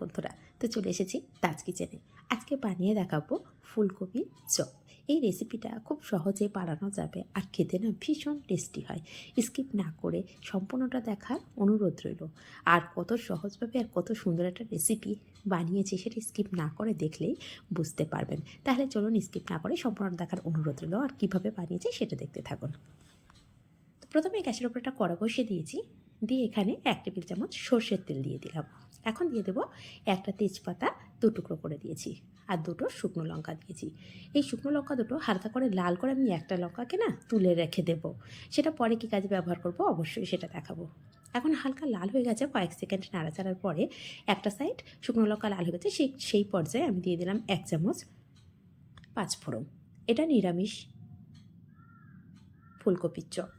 বন্ধুরা, তো চলে এসেছি তাজ কিচেনে আজকে বানিয়ে দেখাবো ফুলকপির চপ। এই রেসিপিটা খুব সহজে বানানো যাবে আর খেতে না ভীষণ টেস্টি হয়। স্কিপ না করে সম্পূর্ণটা দেখার অনুরোধ রইল। আর কত সহজভাবে আর কত সুন্দর একটা রেসিপি বানিয়েছি সেটা স্কিপ না করে দেখলেই বুঝতে পারবেন। তাহলে চলুন স্কিপ না করে সম্পূর্ণ দেখার অনুরোধ রইল আর কীভাবে বানিয়েছি সেটা দেখতে থাকুন। প্রথমে গ্যাসের উপর একটা কড়া বসিয়ে দিয়েছি। দিয়ে এখানে এক টেবিল চামচ সর্ষের তেল দিয়ে দিলাম। এখন দিয়ে দেবো একটা তেজপাতা দু টুকরো করে দিয়েছি আর দুটো শুকনো লঙ্কা দিয়েছি। এই শুকনো লঙ্কা দুটো হালকা করে লাল করে আমি একটা লঙ্কাকে না তুলে রেখে দেব। সেটা পরে কী কাজে ব্যবহার করব অবশ্যই সেটা দেখাবো। এখন হালকা লাল হয়ে গেছে, কয়েক সেকেন্ড নাড়াচাড়ার পরে একটা সাইড শুকনো লঙ্কা লাল হয়ে গেছে, সেই সেই পর্যায়ে আমি দিয়ে দিলাম এক চামচ পাঁচফোড়ন এটা নিরামিষ ফুলকপির চপ।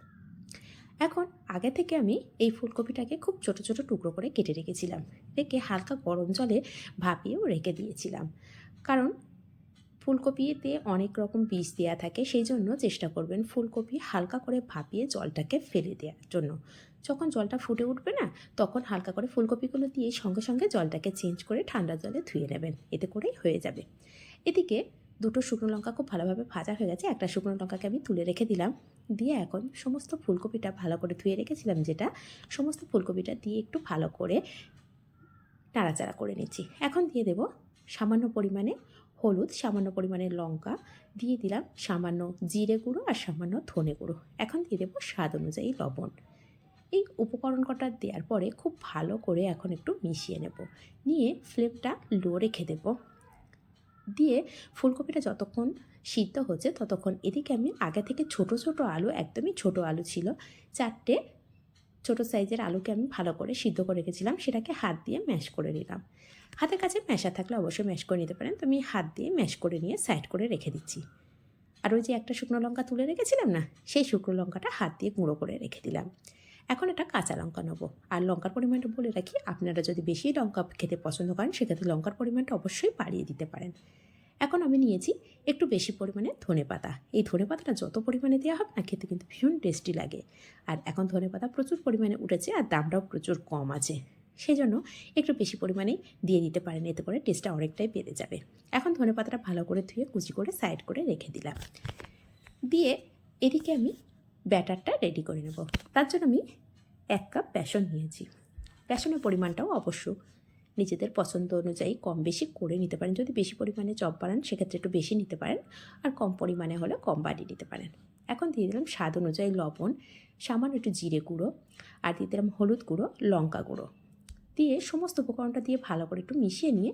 এখন আগে থেকে আমি এই ফুলকপিটাকে খুব ছোট ছোট টুকরো করে কেটে রেখেছিলাম। রেখে হালকা গরম জলে ভাপিয়েও রেখে দিয়েছিলাম। কারণ ফুলকপিতে অনেক রকম বীজ দেওয়া থাকে, সেই জন্য চেষ্টা করবেন ফুলকপি হালকা করে ভাপিয়ে জলটাকে ফেলে দেওয়ার জন্য। যখন জলটা ফুটে উঠবে না, তখন হালকা করে ফুলকপিগুলো দিয়ে সঙ্গে সঙ্গে জলটাকে চেঞ্জ করে ঠান্ডা জলে ধুয়ে নেবেন। এতে করেই হয়ে যাবে। এদিকে দুটো শুকনো লঙ্কা খুব ভালোভাবে ভাজা হয়ে গেছে। একটা শুকনো লঙ্কাকে আমি তুলে রেখে দিলাম। দিয়ে এখন সমস্ত ফুলকপিটা ভালো করে ধুয়ে রেখেছিলাম যেটা সমস্ত ফুলকপিটা দিয়ে একটু ভালো করে নাড়াচাড়া করে নিচ্ছি। এখন দিয়ে দেব সামান্য পরিমাণে হলুদ, সামান্য পরিমাণে লঙ্কা, দিয়ে দিলাম সামান্য জিরে গুঁড়ো আর সামান্য ধনে গুঁড়ো। এখন দিয়ে দেবো স্বাদ অনুযায়ী লবণ। এই উপকরণ কটা দেওয়ার পরে খুব ভালো করে এখন একটু মিশিয়ে নেব। নিয়ে ফ্লেমটা লো রেখে দেবো। দিয়ে ফুলকপিটা যতক্ষণ সিদ্ধ হচ্ছে ততক্ষণ এদিকে আমি আগে থেকে ছোট ছোট আলু, একদমই ছোট আলু ছিল, চারটে ছোট সাইজের আলুকে আমি ভালো করে সিদ্ধ করে রেখেছিলাম, সেটাকে হাত দিয়ে ম্যাশ করে নিলাম। হাতের কাছে ম্যাশা থাকলে অবশ্যই ম্যাশ করে নিতে পারেন। তো আমি হাত দিয়ে ম্যাশ করে নিয়ে সাইড করে রেখে দিচ্ছি। আর ওই যে একটা শুকনো লঙ্কা তুলে রেখেছিলাম না, সেই শুকনো লঙ্কাটা হাত দিয়ে গুঁড়ো করে রেখে দিলাম। এখন এটা কাঁচা লঙ্কা নেব। আর লঙ্কার পরিমাণটা বলে রাখি, আপনারা যদি বেশি লঙ্কা খেতে পছন্দ করেন, সেক্ষেত্রে লঙ্কার পরিমাণটা অবশ্যই বাড়িয়ে দিতে পারেন। এখন আমি নিয়েছি একটু বেশি পরিমাণে ধনে পাতা। এই ধনে পাতাটা যত পরিমাণে দেওয়া হবে না খেতে কিন্তু ভীষণ টেস্টি লাগে। আর এখন ধনে পাতা প্রচুর পরিমাণে উঠেছে আর দামটাও প্রচুর কম আছে। সেই জন্য একটু বেশি পরিমাণেই দিয়ে দিতে পারেন, এতে করে টেস্টটা অনেকটাই বেড়ে যাবে। এখন ধনে পাতাটা ভালো করে ধুয়ে কুচি করে সাইড করে রেখে দিলাম। দিয়ে এদিকে আমি ব্যাটারটা রেডি করে নেব। তার জন্য আমি এক কাপ বেসন নিয়েছি। বেসনের পরিমাণটাও অবশ্য নিজেদের পছন্দ অনুযায়ী কম বেশি করে নিতে পারেন। যদি বেশি পরিমাণে চপ বানান, সেক্ষেত্রে একটু বেশি নিতে পারেন আর কম পরিমাণে হলে কম বাড়িয়ে নিতে পারেন। এখন দিয়ে দিলাম স্বাদ অনুযায়ী লবণ, সামান্য একটু জিরে গুঁড়ো আর দিয়ে দিলাম হলুদ গুঁড়ো, লঙ্কা গুঁড়ো। দিয়ে সমস্ত উপকরণটা দিয়ে ভালো করে একটু মিশিয়ে নিয়ে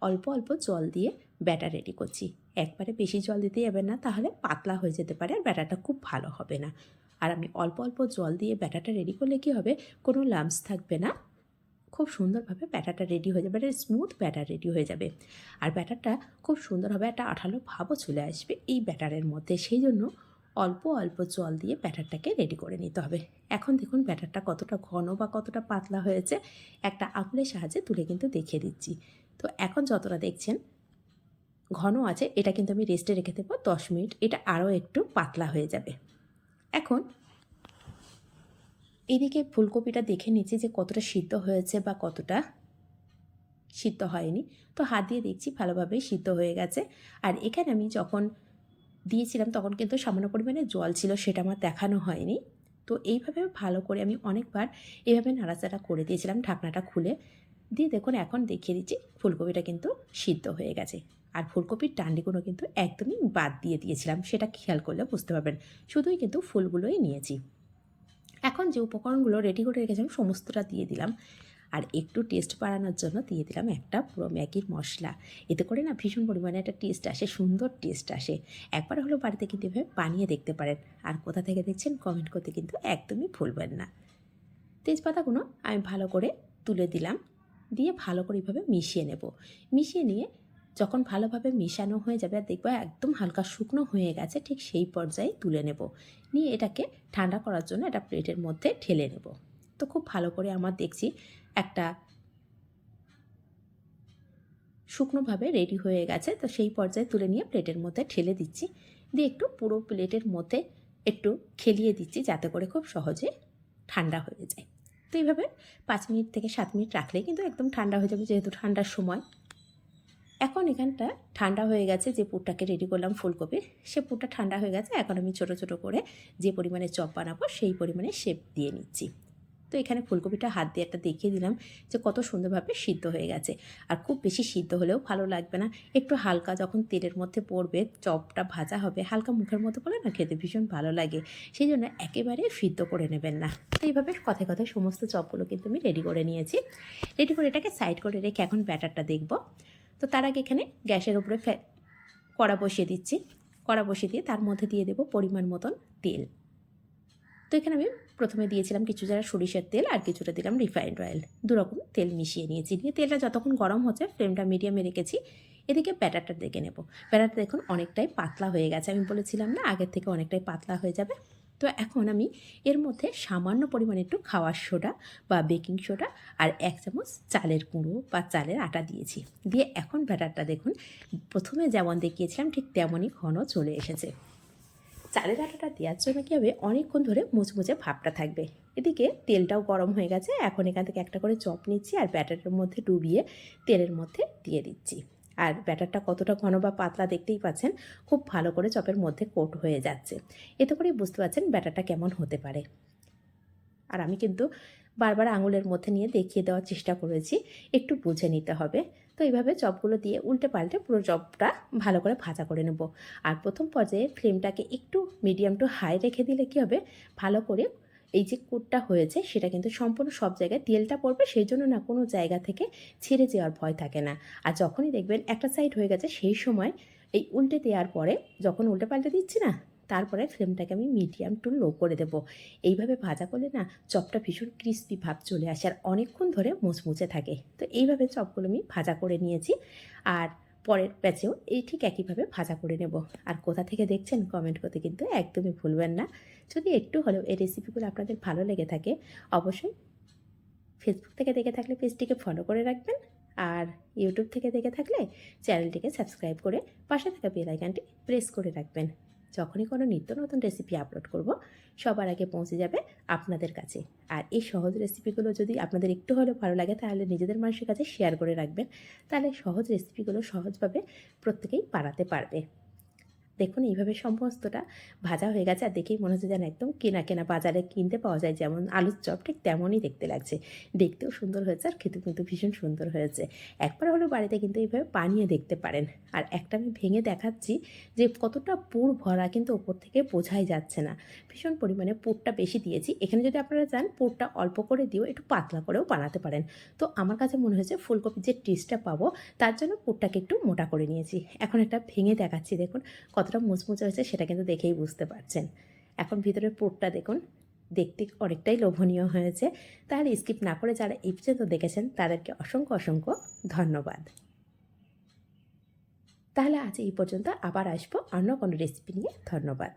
অল্প অল্প জল দিয়ে ব্যাটার রেডি করছি। একবারে বেশি জল দিতে যাবে না, তাহলে পাতলা হয়ে যেতে পারে আর ব্যাটারটা খুব ভালো হবে না। আর আমি অল্প অল্প জল দিয়ে ব্যাটারটা রেডি করলে কী হবে? কোনো লাম্পস থাকবে না। খুব সুন্দরভাবে ব্যাটারটা রেডি হয়ে যাবে একটা স্মুথ ব্যাটার রেডি হয়ে যাবে। আর ব্যাটারটা খুব সুন্দরভাবে একটা আঠালো ভাবও চলে আসবে এই ব্যাটারের মধ্যে। সেই জন্য অল্প অল্প জল দিয়ে ব্যাটারটাকে রেডি করে নিতে হবে। এখন দেখুন ব্যাটারটা কতটা ঘন বা কতটা পাতলা হয়েছে। একটা আঙুলের সাহায্যে তুলে কিন্তু দেখিয়ে দিচ্ছি। তো এখন যতটা দেখছেন, ঘন আছে, এটা কিন্তু আমি রেস্টে রেখে দেবো দশ মিনিট। এটা আরও একটু পাতলা হয়ে যাবে। এখন এদিকে ফুলকপিটা দেখে নিচ্ছি যে কতটা সিদ্ধ হয়েছে বা কতটা সিদ্ধ হয়নি। তো হাত দিয়ে দেখছি ভালোভাবে সিদ্ধ হয়ে গেছে। আর এখানে আমি যখন দিয়েছিলাম তখন কিন্তু সামান্য পরিমাণে জল ছিল, সেটা আমার দেখানো হয়নি। তো এইভাবে ভালো করে আমি অনেকবার এইভাবে নাড়াচাড়া করে দিয়েছিলাম ঢাকনাটা খুলে। দিয়ে দেখুন, এখন দেখিয়ে দিচ্ছি ফুলকপিটা কিন্তু সিদ্ধ হয়ে গেছে। আর ফুলকপির ডান্ডিগুলো কিন্তু একদমই বাদ দিয়ে দিয়েছিলাম, সেটা খেয়াল করলে বুঝতে পারবেন। শুধুই কিন্তু ফুলগুলোই নিয়েছি। এখন যে উপকরণগুলো রেডি করে রেখেছিলাম, সমস্তটা দিয়ে দিলাম। আর একটু টেস্ট বাড়ানোর জন্য দিয়ে দিলাম একটা পুরো ম্যাগির মশলা। এতে করে না ভীষণ পরিমাণে একটা টেস্ট আসে, সুন্দর টেস্ট আসে। একবার হলো বাড়িতে কিন্তু এভাবে বানিয়ে দেখতে পারেন। আর কোথা থেকে দেখছেন কমেন্ট করতে কিন্তু একদমই ভুলবেন না। তেজপাতাগুলো আমি ভালো করে তুলে দিলাম। দিয়ে ভালো করে এইভাবে মিশিয়ে নেব। মিশিয়ে নিয়ে যখন ভালোভাবে মেশানো হয়ে যাবে আর দেখব একদম হালকা শুকনো হয়ে গেছে, ঠিক সেই পর্যায়ে তুলে নেব। নিয়ে এটাকে ঠান্ডা করার জন্য একটা প্লেটের মধ্যে ঢেলে নেব। তো খুব ভালো করে আমার দেখছি একটা শুকনোভাবে রেডি হয়ে গেছে, তো সেই পর্যায়ে তুলে নিয়ে প্লেটের মধ্যে ঠেলে দিচ্ছি। দিয়ে একটু পুরো প্লেটের মধ্যে একটু খেলিয়ে দিচ্ছি যাতে করে খুব সহজে ঠান্ডা হয়ে যায়। তো এইভাবে পাঁচ মিনিট থেকে সাত মিনিট রাখলে কিন্তু একদম ঠান্ডা হয়ে যাবে, যেহেতু ঠান্ডার সময়। এখন এখানটা ঠান্ডা হয়ে গেছে, যে পুরটাকে রেডি করলাম ফুলকপি, সে পুরটা ঠান্ডা হয়ে গেছে, এখন আমি ছোট ছোট করে যে পরিমাণে চপ বানাবো, সেই পরিমাণে শেপ দিয়ে নিচ্ছি। তো এখানে ফুলকপিটা হাত দিয়ে একটা দেখিয়ে দিলাম যে কত সুন্দরভাবে সিদ্ধ হয়ে গেছে। আর খুব বেশি সিদ্ধ হলেও ভালো লাগবে না। একটু হালকা যখন তেলের মধ্যে পড়বে, চপটা ভাজা হবে, হালকা মুখের মতো পড়ে না খেতে ভীষণ ভালো লাগে। সেই জন্য একেবারে সিদ্ধ করে নেবেন না। তো এইভাবে কথায় কথায় সমস্ত চপগুলো কিন্তু আমি রেডি করে নিয়েছি। রেডি করে এটাকে সাইড করে রেখে এখন ব্যাটারটা দেখব। তো তার আগে এখানে গ্যাসের উপরে ফ্যা কড়া বসিয়ে দিচ্ছি। কড়া বসিয়ে দিয়ে তার মধ্যে দিয়ে দেবো পরিমাণ মতন তেল। তো এখানে আমি প্রথমে দিয়েছিলাম কিছু যারা সরিষার তেল আর কিছুটা দিলাম রিফাইন্ড অয়েল দুরকম তেল মিশিয়ে নিয়েছি। নিয়ে তেলটা যতক্ষণ গরম হচ্ছে ফ্লেমটা মিডিয়ামে রেখেছি। এদিকে ব্যাটারটা দেখে নেব। ব্যাটারটা দেখুন অনেকটাই পাতলা হয়ে গেছে। আমি বলেছিলাম না, আগের থেকে অনেকটাই পাতলা হয়ে যাবে। তো এখন আমি এর মধ্যে সামান্য পরিমাণে একটু খাওয়ার সোডা বা বেকিং সোডা আর এক চামচ চালের গুঁড়ো বা চালের আটা দিয়েছি। দিয়ে এখন ব্যাটারটা দেখুন, প্রথমে যেমন দেখিয়েছিলাম ঠিক তেমনই ঘন চলে এসেছে। চালের আটাটা দেওয়ার জন্য কী হবে? অনেকক্ষণ ধরে মুচমুচে ভাবটা থাকবে। এদিকে তেলটাও গরম হয়ে গেছে। এখন এখান থেকে একটা করে চপ নিচ্ছি আর ব্যাটারের মধ্যে ডুবিয়ে তেলের মধ্যে দিয়ে দিচ্ছি। আর ব্যাটারটা কতটা ঘন বা পাতলা দেখতেই পাচ্ছেন, খুব ভালো করে চপের মধ্যে কোট হয়ে যাচ্ছে। এতে করেই বুঝতে পারছেন ব্যাটারটা কেমন হতে পারে। আর আমি কিন্তু বারবার আঙুলের মধ্যে নিয়ে দেখিয়ে দেওয়ার চেষ্টা করেছি, একটু বুঝে নিতে হবে। তো এইভাবে চপগুলো দিয়ে উল্টে পাল্টে পুরো চপটা ভালো করে ভাজা করে নেব। আর প্রথম পর্যায়ে ফ্লেমটাকে একটু মিডিয়াম টু হাই রেখে দিলে কী হবে? ভালো করে এই যে কোটটা হয়েছে, সেটা কিন্তু সম্পূর্ণ সব জায়গায় তেলটা পড়বে, সেই জন্য না কোনো জায়গা থেকে ছেড়ে যাওয়ার ভয় থাকে না। আর যখনই দেখবেন একটা সাইড হয়ে গেছে, সেই সময় এই উল্টে দেওয়ার পরে যখন উল্টে পাল্টে দিচ্ছি না, তারপরে ফ্লেমটাকে আমি মিডিয়াম টু লো করে দেবো। এইভাবে ভাজা করলে না চপটা ভীষণ ক্রিস্পি ভাব চলে আসে, আর অনেকক্ষণ ধরে মুচমুচে থাকে। তো এইভাবে চপগুলো আমি ভাজা করে নিয়েছি। আর পরের প্যাচেও এই ঠিক একইভাবে ভাজা করে নেব। আর কোথা থেকে দেখছেন কমেন্ট করতে কিন্তু একদমই ভুলবেন না। যদি একটু হলেও এই রেসিপিগুলো আপনাদের ভালো লেগে থাকে, অবশ্যই ফেসবুক থেকে দেখে থাকলে পেজটিকে ফলো করে রাখবেন। আর ইউটিউব থেকে দেখে থাকলে চ্যানেলটিকে সাবস্ক্রাইব করে পাশে থাকা বেল আইকনটি প্রেস করে রাখবেন। যখনই কোনো নিত্য নতুন রেসিপি আপলোড করব, সবার আগে পৌঁছে যাবে আপনাদের কাছে। আর এই সহজ রেসিপিগুলো যদি আপনাদের একটু হলেও ভালো লাগে, তাহলে নিজেদের মানুষের কাছে শেয়ার করে রাখবেন। তাহলে সহজ রেসিপিগুলো সহজভাবে প্রত্যেকেই বানাতে পারবে। দেখুন, এইভাবে সমস্তটা ভাজা হয়ে গেছে আর দেখেই মনে হচ্ছে যেন একদম কেনা কেনা বাজারে কিনতে পাওয়া যায়। যেমন আলুর চপ ঠিক তেমনই দেখতে লাগছে। দেখতেও সুন্দর হয়েছে আর খেতে কিন্তু ভীষণ সুন্দর হয়েছে। একবার হলেও বাড়িতে কিন্তু এইভাবে বানিয়ে দেখতে পারেন। আর একটা আমি ভেঙে দেখাচ্ছি যে কতটা পুর ভরা কিন্তু ওপর থেকে বোঝাই যাচ্ছে না। ভীষণ পরিমাণে পুরটা বেশি দিয়েছি। এখানে যদি আপনারা চান পুরটা অল্প করে দিয়েও একটু পাতলা করেও বানাতে পারেন। তো আমার কাছে মনে হয়েছে ফুলকপির যে টেস্টটা পাবো, তার জন্য পুরটাকে একটু মোটা করে নিয়েছি। এখন একটা ভেঙে দেখাচ্ছি দেখুন কতটা মুচমুচে হয়েছে সেটা কিন্তু দেখেই বুঝতে পারছেন। এখন ভিতরে পোটটা দেখুন, দেখতে অনেকটাই লোভনীয় হয়েছে। তাহলে স্কিপ না করে যারা এই পর্যন্ত দেখেছেন, তাদেরকে অসংখ্য অসংখ্য ধন্যবাদ। তাহলে আজ এই পর্যন্ত আবার আসব অন্য কোনো রেসিপি নিয়ে। ধন্যবাদ।